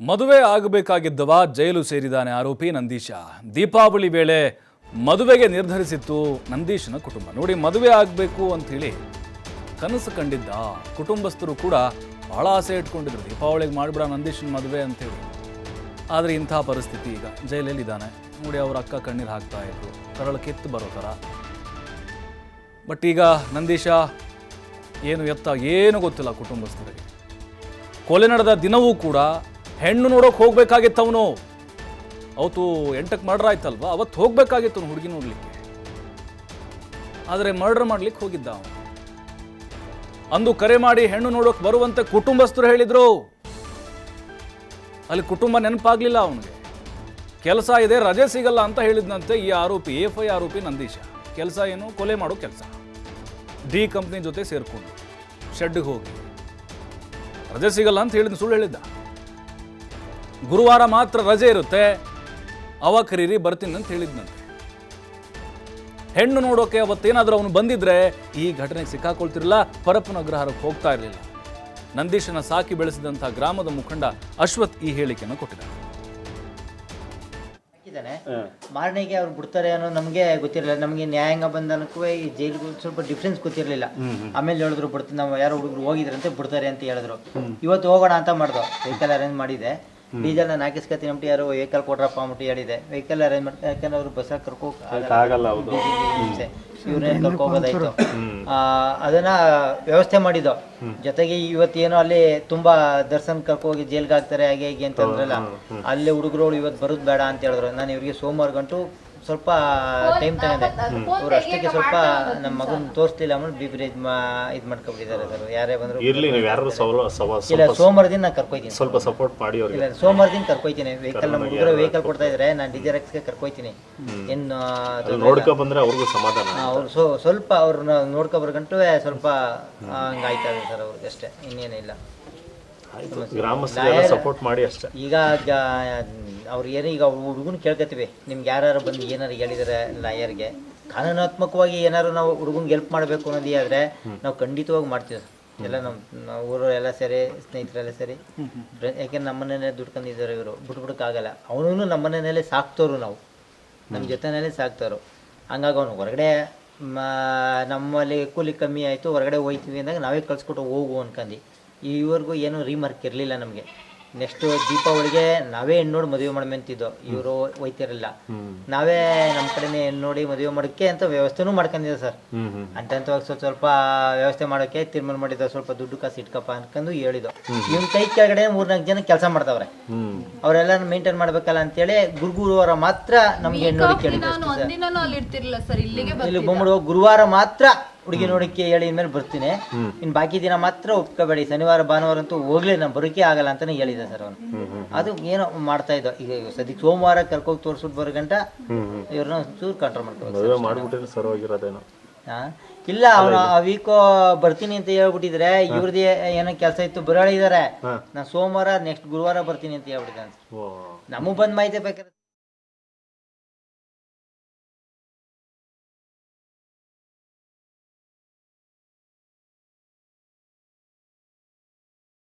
ಮದುವೆ ಆಗಬೇಕಾಗಿದ್ದವ ಜೈಲು ಸೇರಿದಾನೆ ಆರೋಪಿ ನಂದೀಶ. ದೀಪಾವಳಿ ವೇಳೆ ಮದುವೆಗೆ ನಿರ್ಧರಿಸಿತ್ತು ನಂದೀಶನ ಕುಟುಂಬ. ನೋಡಿ, ಮದುವೆ ಆಗಬೇಕು ಅಂಥೇಳಿ ಕನಸು ಕಂಡಿದ್ದ ಕುಟುಂಬಸ್ಥರು ಕೂಡ ಬಹಳ ಆಸೆ ಇಟ್ಕೊಂಡಿದ್ರು. ದೀಪಾವಳಿಗೆ ಮಾಡಿಬಿಡ ನಂದೀಶನ ಮದುವೆ ಅಂತೇಳಿ ಆದರೆ ಇಂಥ ಪರಿಸ್ಥಿತಿ ಈಗ. ಜೈಲಲ್ಲಿದ್ದಾನೆ ನೋಡಿ, ಅವ್ರ ಅಕ್ಕ ಕಣ್ಣೀರು ಹಾಕ್ತಾ ಇದ್ರು. ಕರಳು ಕೆತ್ತು ಬರೋ ಥರ. ಬಟ್ ಈಗ ನಂದೀಶ ಏನು ಎತ್ತ ಏನು ಗೊತ್ತಿಲ್ಲ ಕುಟುಂಬಸ್ಥರಿಗೆ. ಕೊಲೆ ನಡೆದ ದಿನವೂ ಕೂಡ ಹೆಣ್ಣು ನೋಡೋಕೆ ಹೋಗ್ಬೇಕಾಗಿತ್ತು ಅವನು ಅವತ್ತು ಎಂಟಕ್ಕೆ ಮರ್ಡರ್ ಆಯ್ತಲ್ವಾ? ಅವತ್ತು ಹೋಗ್ಬೇಕಾಗಿತ್ತು ಅವ್ನು ಹುಡುಗಿ ನೋಡ್ಲಿಕ್ಕೆ. ಆದರೆ ಮರ್ಡರ್ ಮಾಡ್ಲಿಕ್ಕೆ ಹೋಗಿದ್ದ ಅವನು. ಅಂದು ಕರೆ ಮಾಡಿ ಹೆಣ್ಣು ನೋಡೋಕೆ ಬರುವಂತೆ ಕುಟುಂಬಸ್ಥರು ಹೇಳಿದ್ರು. ಅಲ್ಲಿ ಕುಟುಂಬ ನೆನಪಾಗ್ಲಿಲ್ಲ ಅವನಿಗೆ. ಕೆಲಸ ಇದೆ, ರಜೆ ಸಿಗಲ್ಲ ಅಂತ ಹೇಳಿದ್ನಂತೆ ಈ ಆರೋಪಿ ಎಫ್ ಐ ಆರೋಪಿ ನಂದೀಶ. ಕೆಲಸ ಏನು? ಕೊಲೆ ಮಾಡೋ ಕೆಲಸ. ಡಿ ಕಂಪ್ನಿ ಜೊತೆ ಸೇರ್ಕೊಂಡು, ಶೆಡ್ಗೆ ಹೋಗಿ. ರಜೆ ಸಿಗಲ್ಲ ಅಂತ ಹೇಳಿದ ಸುಳ್ಳು ಹೇಳಿದ್ದ. ಗುರುವಾರ ಮಾತ್ರ ರಜೆ ಇರುತ್ತೆ. ಅವ ಕರೀರಿ ಬರ್ತೀನಿ ಅಂತ ಹೇಳಿದ್ನಂತೆ. ಹೆಣ್ಣು ನೋಡೋಕೆ ಅವತ್ತೇನಾದರೂ ಅವನು ಬಂದಿದ್ರೆ ಈ ಘಟನೆಗೆ ಸಿಕ್ಕಾಕೊಳ್ತಿರಲಿಲ್ಲ ಪರಪ್ಪನ ಅಗ್ರಹಾರಕ್ಕೆ ಹೋಗ್ತಾ ಇರಲಿಲ್ಲ. ನಂದೀಶನ ಸಾಕಿ ಬೆಳೆಸಿದಂಥ ಗ್ರಾಮದ ಮುಖಂಡ ಅಶ್ವಥ್ ಈ ಹೇಳಿಕೆಯನ್ನು ಕೊಟ್ಟಿದ್ದಾರೆ. ಮಾರನೆಗೆ ಅವ್ರು ಬಿಡ್ತಾರೆ ಅನ್ನೋ ನಮಗೆ ಗೊತ್ತಿರಲಿಲ್ಲ. ನಮಗೆ ನ್ಯಾಯಾಂಗ ಬಂಧನಕ್ಕೂ ಈ ಜೈಲಿಗೂ ಸ್ವಲ್ಪ ಡಿಫ್ರೆನ್ಸ್ ಗೊತ್ತಿರಲಿಲ್ಲ. ಆಮೇಲೆ ಹೇಳಿದ್ರು ಬಿಡ್ತೀನಿ ನಾವು ಯಾರೋ ಹುಡುಗರು ಹೋಗಿದ್ರಂತೆ ಬಿಡ್ತಾರೆ ಅಂತ ಹೇಳಿದ್ರು. ಇವತ್ತು ಹೋಗೋಣ ಅಂತ ಮಾಡ್ದು ವೆಹಿಕಲ್ ಅರೇಂಜ್ ಮಾಡಿದೆ. ಡೀಸೆಲ್ ನಾನು ಹಾಕಿಸ್ಕೊತೀನಿ ಅಂಬಿಟ್ಟು ಯಾರು? ವೆಹಿಕಲ್ ಕೊಡ್ರಪ್ಪ ಅಂಬಿಟ್ಟು ಹೇಳಿದೆ. ವೆಹಿಕಲ್ ಅರೇಂಜ್ ಮಾಡ್ತಾರೆ ಯಾಕಂದ್ರೆ ಅವ್ರು ಬಸ್ಸಾಗ ಕರ್ಕೋ ಆಗಲ್ಲ ಹೌದು ಇವ್ರನ್ನೇ ಕರ್ಕೋಬೋದಾಯ್ತು ಆ, ಅದನ್ನ ವ್ಯವಸ್ಥೆ ಮಾಡಿದ್ದು. ಜೊತೆಗೆ ಇವತ್ತೇನೋ ಅಲ್ಲಿ ತುಂಬಾ ದರ್ಶನ್ ಕರ್ಕೋಗಿ ಹೋಗಿ ಜೈಲ್ಗೆ ಹಾಕ್ತಾರೆ ಹಾಗೆ ಹೀಗೆ ಅಂತಂದ್ರಲ್ಲ ಅಲ್ಲಿ ಹುಡುಗರು ಇವತ್ತು ಬರೋದು ಬೇಡ ಅಂತ ಹೇಳಿದ್ರು. ನಾನು ಇವ್ರಿಗೆ ಸೋಮವಾರ ಗಂಟು ಸ್ವಲ್ಪ ಟೈಮ್ ತಗೊಂಡೆ. ಅವ್ರು ಅಷ್ಟಕ್ಕೆ ಸ್ವಲ್ಪ ನಮ್ಮ ಮಗನ್ ತೋರಿಸ್ಲಿಲ್ಲ ಅಂದ್ರೆ ಬಿ ಬ್ರೇಜ್ ಮಾ ಇದು ಮಾಡ್ಕೊಬಿಟ್ಟಿದ್ದಾರೆ ಸರ್. ಯಾರೇ ಬಂದ್ರು ಇರ್ಲಿ ನೀವು ಯಾರು ಇಲ್ಲ ಸೋಮವಾರ ದಿನ ನಾನು ಕರ್ಕೊಯ್ತೀನಿ. ಸ್ವಲ್ಪ ಸಪೋರ್ಟ್ ಮಾಡಿ ಅವ್ರಿಗೆ. ಇಲ್ಲ ಸೋಮವಾರ ದಿನ ಕರ್ಕೊಯ್ತೀನಿ ವೆಹಿಕಲ್ ನಮ್ಮ ಹುಡುಗರು ವೆಹಿಕಲ್ ಕೊಡ್ತಾ ಇದ್ರೆ ನಾನು ಡಿಜೆರೆಕ್ಸ್ಗೆ ಕರ್ಕೊಯ್ತೀನಿ. ಏನು ಅಲ್ಲಿ ನೋಡ್ಕೊ ಬಂದ್ರೆ ಅವ್ರಿಗೂ ಸಮಾಧಾನ ಅವ್ರು ಸೊ ಸ್ವಲ್ಪ ಅವ್ರನ್ನ ನೋಡ್ಕೊ ಬರ್ಗಂಟು ಸ್ವಲ್ಪ ಹಂಗಾಯ್ತಾ ಇದೆ ಸರ್ ಅವ್ರಿಗೆ ಅಷ್ಟೇ ಇನ್ನೇನಿಲ್ಲ. ಗ್ರಾಮಸ್ಥರೆಲ್ಲ ಸಪೋರ್ಟ್ ಮಾಡಿ ಅಷ್ಟೇ. ಈಗ ಅವ್ರು ಏನು ಈಗ ಹುಡುಗನ ಕೇಳ್ಕತ್ತೀವಿ. ನಿಮ್ಗೆ ಯಾರು ಬಂದು ಏನಾರು ಹೇಳಿದಾರೆ ಲಾಯರ್ಗೆ ಕಾನೂನಾತ್ಮಕವಾಗಿ ಏನಾರು ನಾವು ಹುಡುಗನ್ಗೆ ಹೆಲ್ಪ್ ಮಾಡಬೇಕು ಅನ್ನೋದೇ ಆದ್ರೆ ನಾವು ಖಂಡಿತವಾಗಿ ಮಾಡ್ತೀವಿ. ಎಲ್ಲ ನಮ್ಮ ನಾವು ಊರು ಎಲ್ಲ ಸೇರಿ ಸ್ನೇಹಿತರೆಲ್ಲ ಸೇರಿ. ಯಾಕೆಂದ್ರೆ ನಮ್ಮನೇಲೆ ದುಡ್ಕೊಂಡಿದ್ದಾರೆ ಇವರು. ಬಿಟ್ಬಿಡಕ್ಕಾಗಲ್ಲ ಅವನು ನಮ್ಮನೇಲೆ ಸಾಕ್ತವ್ರು ನಾವು. ನಮ್ಮ ಜೊತೆನಲ್ಲೇ ಸಾಕ್ತವ್ರು. ಹಂಗಾಗಿ ಅವನು ಹೊರಗಡೆ ಮ- ನಮ್ಮಲ್ಲಿ ಕೂಲಿ ಕಮ್ಮಿ ಆಯಿತು ಹೊರಗಡೆ ಹೋಯ್ತೀವಿ ಅಂದಾಗ ನಾವೇ ಕಳ್ಸ್ಕೊಟ್ಟು ಹೋಗು ಅನ್ಕಂಡು ಈವರೆಗೂ ಏನೂ ರೀಮಾರ್ಕ್ ಇರಲಿಲ್ಲ ನಮಗೆ. ನೆಕ್ಸ್ಟ್ ದೀಪಾವಳಿಗೆ ನಾವೇ ಹೆಣ್ಣು ನೋಡಿ ಮದುವೆ ಮಾಡ್ಮೆಂತಿದ್ದೋ ಇವರು ಹೋಯ್ತಿರಲಿಲ್ಲ ನಾವೇ ನಮ್ಮ ಕಡೆನೇ ಹೆಣ್ಣು ನೋಡಿ ಮದುವೆ ಮಾಡೋಕ್ಕೆ ಅಂತ ವ್ಯವಸ್ಥೆನೂ ಮಾಡ್ಕೊಂಡಿದ್ದೆ ಸರ್. ಹ್ಮ್ ಸ್ವಲ್ಪ ಸ್ವಲ್ಪ ವ್ಯವಸ್ಥೆ ಮಾಡೋಕ್ಕೆ ತೀರ್ಮಾನ ಮಾಡಿದ್ದ ಸ್ವಲ್ಪ ದುಡ್ಡು ಕಾಸು ಇಟ್ಕಪ್ಪ ಅನ್ಕೊಂಡು ಹೇಳಿದ್ದು. ಇವನ್ ಕೈ ಕೆಳಗಡೆ ಮೂರ್ನಾಲ್ಕು ಜನ ಕೆಲಸ ಮಾಡ್ತಾವ್ರೆ. ಹ್ಮ್. ಅವರೆಲ್ಲ ಮೇಂಟೈನ್ ಮಾಡ್ಬೇಕಲ್ಲ ಅಂತೇಳಿ ಗುರುಗುರುವಾರ ಮಾತ್ರ ನಮ್ಗೆ ಹೆಣ್ಣು ನೋಡಿ ಕೇಳಿದ್ದು ನಾನು ಒಂದಿನನೂ ಅಲ್ಲಿ ಇರ್ತಿರ್ಲಿಲ್ಲ ಸರ್ ಇಲ್ಲಿ ಬಂದ್ಬಿಡುವ ಗುರುವಾರ ಮಾತ್ರ ಹುಡುಗಿ ನೋಡಕ್ಕೆ ಹೇಳಿ ಮೇಲೆ ಬರ್ತೀನಿ. ಇನ್ ಬಾಕಿ ದಿನ ಮಾತ್ರ ಒಪ್ಕೋಬೇಡಿ. ಶನಿವಾರ ಭಾನುವಾರ ಅಂತೂ ಹೋಗ್ಲಿ ನಾನು ಬರೋಕೆ ಆಗಲ್ಲ ಅಂತಾನೆ ಹೇಳಿದೆ ಸರ್ ಅವನು. ಅದು ಏನೋ ಮಾಡ್ತಾ ಇದ್ದ. ಈಗ ಸದ್ಯಕ್ಕೆ ಸೋಮವಾರ ಕರ್ಕೋಗಿ ತೋರಿಸ್ಬಿಟ್ಟು ಬರೋ ಗಂಟ ಇವ್ರನ್ನ ಚೂರ್ ಕಂಟ್ರೋಲ್ ಮಾಡ್ಕೋಬೇಕು ಸರ್. ಹಾ? ಇಲ್ಲ ಅವನು ಆ ವೀಕ್ ಬರ್ತೀನಿ ಅಂತ ಹೇಳ್ಬಿಟ್ಟಿದ್ರೆ ಇವ್ರದ್ದು ಏನೋ ಕೆಲಸ ಇತ್ತು ಬರೋಳಿದಾರೆ ನಾನು ಸೋಮವಾರ ನೆಕ್ಸ್ಟ್ ಗುರುವಾರ ಬರ್ತೀನಿ ಅಂತ ಹೇಳ್ಬಿಟ್ಟಿದ್ದಾನೆ ನಮಗ್ ಬಂದ್ ಮಾಹಿತಿ ಬೇಕಾದ್ರೆ